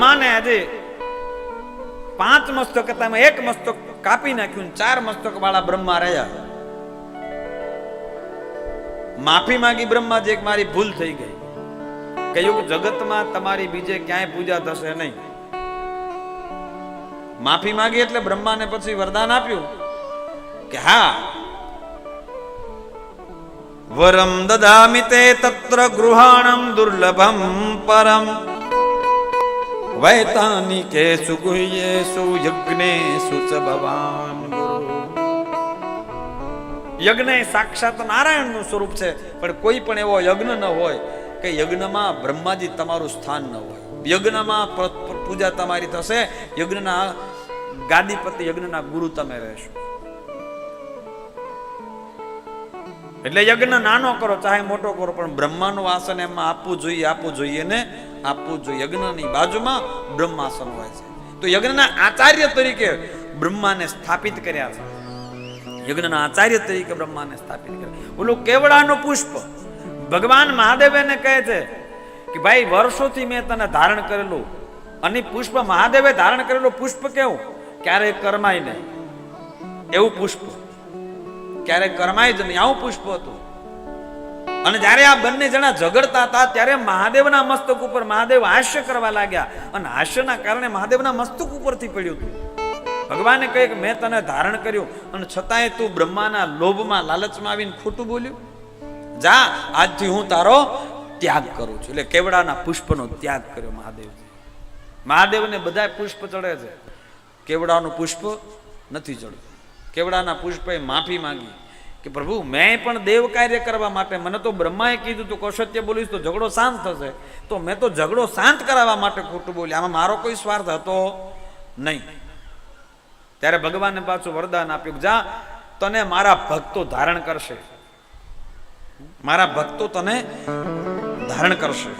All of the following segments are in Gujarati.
માને આજે પાંચ મસ્તક હતા એક મસ્તક કાપી નાખ્યું ચાર મસ્તક વાળા બ્રહ્મા રહ્યા. માફી માંગી બ્રહ્મા જે મારી ભૂલ થઈ ગઈ. કહ્યું, જગતમાં તમારી બીજે ક્યાંય પૂજા થશે નહીં. માફી માંગી એટલે બ્રહ્માને પછી વરદાન આપ્યું કે, હા, વરમ દદામિ તે તત્ર ગૃહાણમ દુર્લભમ પરમ. વૈતાનિકે સુગુહ્યેસુ યજ્ઞેસુ ચ ભવાન ગુરુ. યજ્ઞ એ સાક્ષાત નારાયણનું સ્વરૂપ છે, પણ કોઈ પણ એવો યજ્ઞ ન હોય કે યજ્ઞમાં બ્રહ્માજી તમારું સ્થાન ન હોય. યજ્ઞમાં પૂજા તમારી થશે, યજ્ઞના ગાદીપતિ, યજ્ઞના ગુરુ તમે રહેશો. એટલે યજ્ઞ નાનો કરો, ચાહે મોટો કરો, પણ બ્રહ્માનું આસન એમાં આપવું જોઈએ આપવું જોઈએ ને આપવું જોઈએ. યજ્ઞની બાજુમાં બ્રહ્માસન હોય છે. તો યજ્ઞના આચાર્ય તરીકે બ્રહ્માને સ્થાપિત કર્યા છે. યજ્ઞના આચાર્ય તરીકે બ્રહ્માને સ્થાપિત કર્યા ઓલું કેવડાનું પુષ્પ? ભગવાન મહાદેવ એને કહે છે કે, ભાઈ, વર્ષોથી મેં તને ધારણ કરેલું અને પુષ્પ મહાદેવે ધારણ કરેલું પુષ્પ કેવું? ક્યારેય કરમાય નહીં. એવું પુષ્પ. ક્યારેય કરમાય જ નહીં. આવું પુષ્પ હતું. અને જ્યારે આ બંને જણા ઝઘડતા હતા, ત્યારે મહાદેવના મસ્તક ઉપર મહાદેવ હાસ્ય કરવા લાગ્યા. અને હાસ્યના કારણે મહાદેવના મસ્તક ઉપરથી પડ્યું હતું ભગવાને કહે કે, મેં તને ધારણ કર્યું. અને છતાંય તું બ્રહ્માના લોભમાં લાલચમાં આવીને ખોટું બોલ્યું? જા, આજથી હું તારો ત્યાગ કરું છું. એટલે કેવડાના પુષ્પનો ત્યાગ કર્યો મહાદેવ મહાદેવને બધા પુષ્પ ચડે છે. કેવડાનું પુષ્પ નથી ચડતું. કેવડાના પુષ્પે માફી માંગી. કે પ્રભુ, મેં પણ દેવ કાર્ય કરવા માટે, મને તો બ્રહ્માએ કીધું તું કૌશત્ય બોલીશ તો ઝઘડો શાંત થશે. તો મેં તો ઝઘડો શાંત કરાવવા માટે ખોટું બોલી આમાં મારો કોઈ સ્વાર્થ હતો નહીં. ત્યારે ભગવાને પાછું વરદાન આપ્યું જા, તને મારા ભક્તો ધારણ કરશે. મારા ભક્તો તને ધારણ કરશે.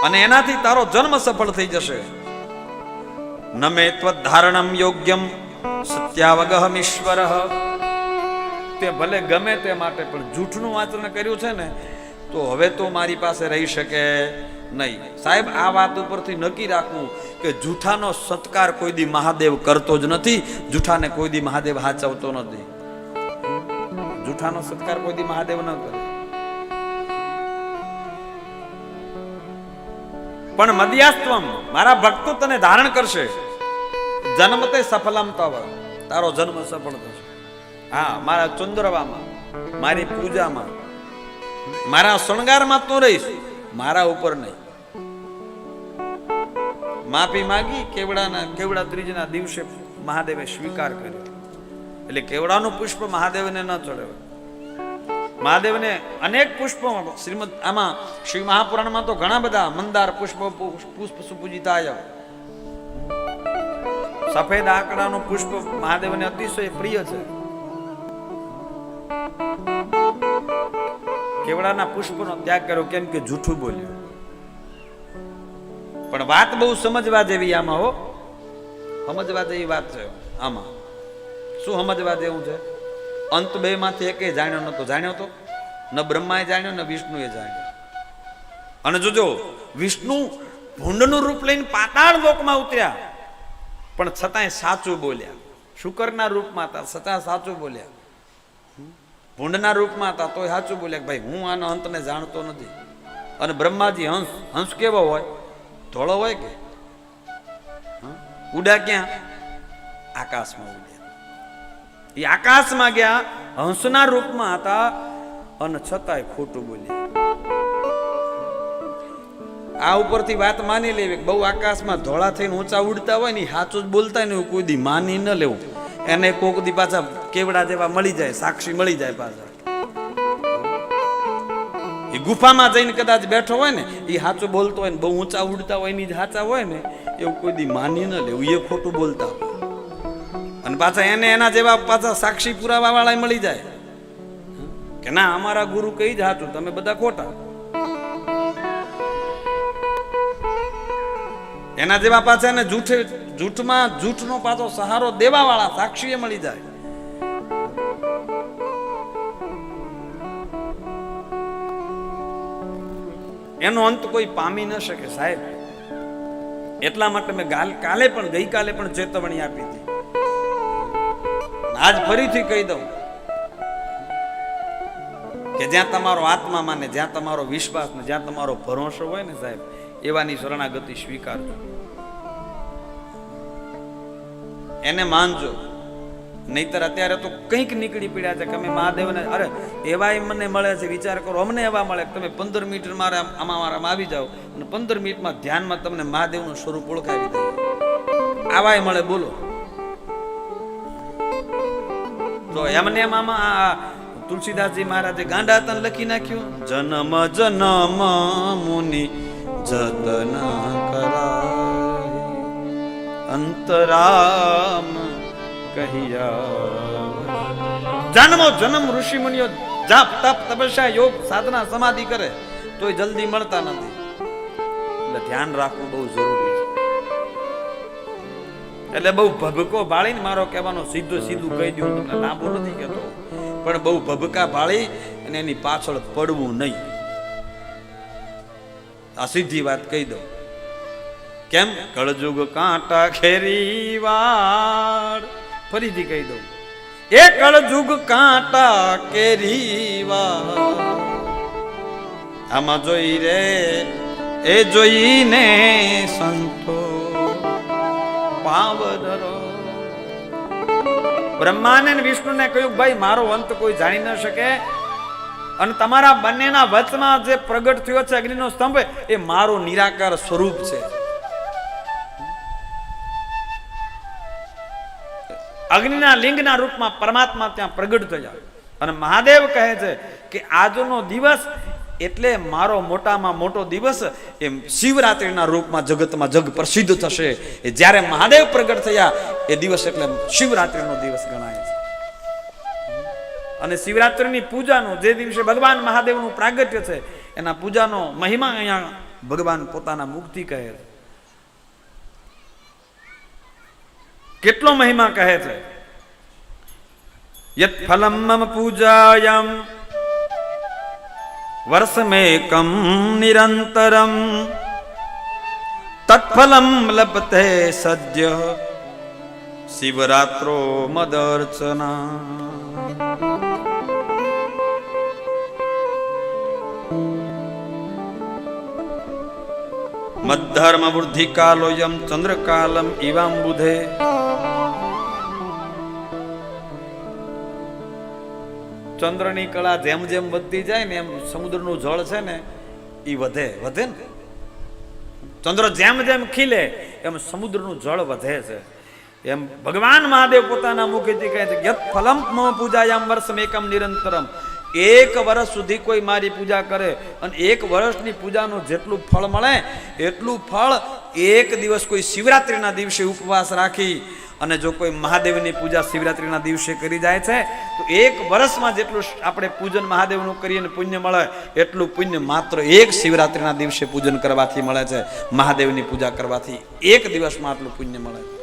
અને એનાથી તારો જન્મ સફળ થઈ જશે. નમે ત્વધારણમ યોગ્યમ સત્યાવગહમ ઈશ્વર તે ભલે ગમે તે માટે, પણ જૂઠનું આચરણ કર્યું છે ને, તો હવે તો મારી પાસે રહી શકે નહીં. સાહેબ, આ વાત ઉપરથી નક્કી રાખવું કે જૂઠાનો સત્કાર કોઈ દી મહાદેવ કરતો જ નથી, જૂઠાને કોઈ દી મહાદેવ હાચવતો નથી. જૂઠાનો સત્કાર કોઈ દી મહાદેવ ન કરે. પણ મધ્યાસ્તમ મારા ભક્તો તને ધારણ કરશે. જન્મતે સફલમ તવ. તારો જન્મ સફળ થશે. હા, મારા ચંદ્રવામાં, મારી પૂજામાં, મારા શણગારમાં તું રહીશ, મારા ઉપર નહીં. માફી માગી, કેવડાના, કેવડા ત્રીજના દિવસે મહાદેવે સ્વીકાર કર્યો. એટલે કેવડાનું પુષ્પ મહાદેવને ન ચડાવ્યું મહાદેવને અનેક પુષ્પો શ્રીમદ, આમાં શ્રી મહાપુરાણમાં તો ઘણા બધા મંદાર પુષ્પ પુષ્પ સુપૂજિતાય સફેદ આંકડાનું પુષ્પ મહાદેવને અતિશય પ્રિય છે. કેવડાના પુષ્પનો ત્યાગ કર્યો, કેમ કે જૂઠું બોલ્યું. પણ વાત બહુ સમજવા જેવી આમાં હો. સમજવા જેવી વાત છે આમાં. શું સમજવા જેવું છે? અંત બે માંથી એકે જાણ્યો નતો જાણ્યો તો? ન બ્રહ્માએ જાણ્યો, ન વિષ્ણુએ જાણ્યો. અને જોજો, વિષ્ણુ ભૂંડનું રૂપ લઈને પાતાળ લોકમાં ઉતર્યા. પણ છતાંય સાચું બોલ્યા. શુકરના રૂપમાં હતા, છતાં સાચું બોલ્યા. ભૂંડના રૂપમાં હતા, તોય સાચું બોલ્યા કે ભાઈ, હું આનો અંતને જાણતો નથી. અને બ્રહ્માજી હંસ હંસ કેવો હોય? ધોળો હોય કે? ઉડા ક્યાં? આકાશમાં ઉડ્યા. એ આકાશમાં ગયા, હંસના રૂપમાં હતા, અને છતાંય ખોટું બોલ્યા. આ ઉપરથી વાત માની લેવી બહુ આકાશમાં ધોળા થઈને ઊંચા ઉડતા હોય ને સાચું જ બોલતા ને કોઈ દી માની ન લેવું. એને કોક દી પાછા કેવડા જેવા મળી જાય, સાક્ષી મળી જાય પાછા. એ ગુફામાં જઈને કદાચ બેઠો હોય ને, એ સાચું બોલતો હોય ને, બહુ ઊંચા ઉડતા હોય એની સાચા હોય ને, એવું કોઈ દી માની ન લેવું એ ખોટું બોલતા હોય. અને પાછા એને એના જેવા પાછા સાક્ષી પુરાવા વાળા મળી જાય. કે ના, અમારા ગુરુ કઈ જ હાચું, તમે બધા ખોટા. એના જેવા પાછા એને જૂઠ, જૂઠમાં, જૂઠનો પાછો સહારો દેવા વાળા સાક્ષીએ મળી જાય. એનો અંત કોઈ પામી ન શકે સાહેબ. એટલા માટે મેં કાલે પણ, ગઈકાલે પણ ચેતવણી આપી હતી. આજ ફરીથી કહી દઉં કે જ્યાં તમારો આત્મા માને, જ્યાં તમારો વિશ્વાસ ને જ્યાં તમારો ભરોસો હોય ને સાહેબ એવાની શરણાગતિ સ્વીકારજો એને માનજો. નહીતર અત્યારે તો કંઈક નીકળી પડ્યા છે કે અમે મહાદેવને, અરે એવાય મને મળે છે, વિચાર કરો, અમને એવા મળે કે તમે પંદર મિનિટ મારે આમાં મારામાં આવી જાઓ અને પંદર મિનિટમાં ધ્યાનમાં તમને મહાદેવનું સ્વરૂપ ઓળખાવી દઈએ. આવાય મળે, બોલો. તો એમને એમ આમાં આ તુલસીદાસજી મહારાજે ગાંડા લખી નાખ્યું. જન્મ જન્મ મુનિ જતન કરાય અંતરામ કહિયા જન્મો જન્મ ઋષિ મુનિઓ જાપ તપ તપસ્યા યોગ સાધના સમાધિ કરે તોય જલ્દી મળતા નથી। એટલે ધ્યાન રાખવું બહુ જરૂરી છે. એટલે બહુ ભભકો ભાળીને મારો કહેવાનો સીધું સીધું કહી દઉં, તમને લાંબુ નથી કહેતો. પણ બહુ ભભકા ભાળી અને એની પાછળ પડવું નહીં. આ સીધી વાત કહી દઉં. કેમ? કળજુગ કાંટા ખેરી વાળ. ફરીથી કહી દઉં. એ કળજુગ કાંટા કેરી આમાં જોઈ રે, એ જોઈને સંતો પાવરો બ્રહ્માને વિષ્ણુને કહ્યું, ભાઈ, મારો અંત કોઈ જાણી ન શકે. અને તમારા બંનેના વચમાં જે પ્રગટ થયો છે અગ્નિનો સ્તંભ, એ મારું નિરાકાર સ્વરૂપ છે. અગ્નિના લિંગના રૂપમાં પરમાત્મા ત્યાં પ્રગટ થયા. અને મહાદેવ કહે છે કે આજનો દિવસ એટલે મારો મોટામાં મોટો દિવસ, એમ શિવરાત્રિના રૂપમાં જગતમાં જગ પ્રસિદ્ધ થશે. એ જ્યારે મહાદેવ પ્રગટ થયા, એ દિવસ એટલે શિવરાત્રિનો દિવસ ગણાય અને શિવરાત્રિની પૂજાનું જે દિવસે ભગવાન મહાદેવનું પ્રાગટ્ય છે, એના પૂજાનો મહિમા અહીંયા ભગવાન પોતાના મુક્તિ કહે છે. કેટલો મહિમા કહે છે? યત ફલમ મમ પૂજાયમ, વર્ષમેકમ નિરંતરમ, તત્ફલમ લપતે સદ્ય શિવરાત્રો મદર્ચના. મધર્મ વૃદ્ધિ કાલોયમ ચંદ્રકાલમ ઇવાંબુધે ચંદ્રની કળા જેમ જેમ વધતી જાય ને એમ સમુદ્રનું જળ છે ને એ વધે વધે ને. ચંદ્ર જેમ જેમ ખીલે, એમ સમુદ્રનું જળ વધે છે. એમ ભગવાન મહાદેવ પોતાના મુખેથી કહે છે યત ફલમ મમ પૂજાયામ વર્ષમ એકમ નિરંતરમ. એક વર્ષ સુધી કોઈ મારી પૂજા કરે અને એક વર્ષની પૂજાનું જેટલું ફળ મળે, એટલું ફળ એક દિવસ કોઈ શિવરાત્રિના દિવસે ઉપવાસ રાખી અને જો કોઈ મહાદેવની પૂજા શિવરાત્રિના દિવસે કરી જાય છે, તો એક વર્ષમાં જેટલું આપણે પૂજન મહાદેવનું કરીએ અને પુણ્ય મળે, એટલું પુણ્ય માત્ર એક શિવરાત્રિના દિવસે પૂજન કરવાથી મળે છે, મહાદેવની પૂજા કરવાથી એક દિવસમાં આટલું પુણ્ય મળે.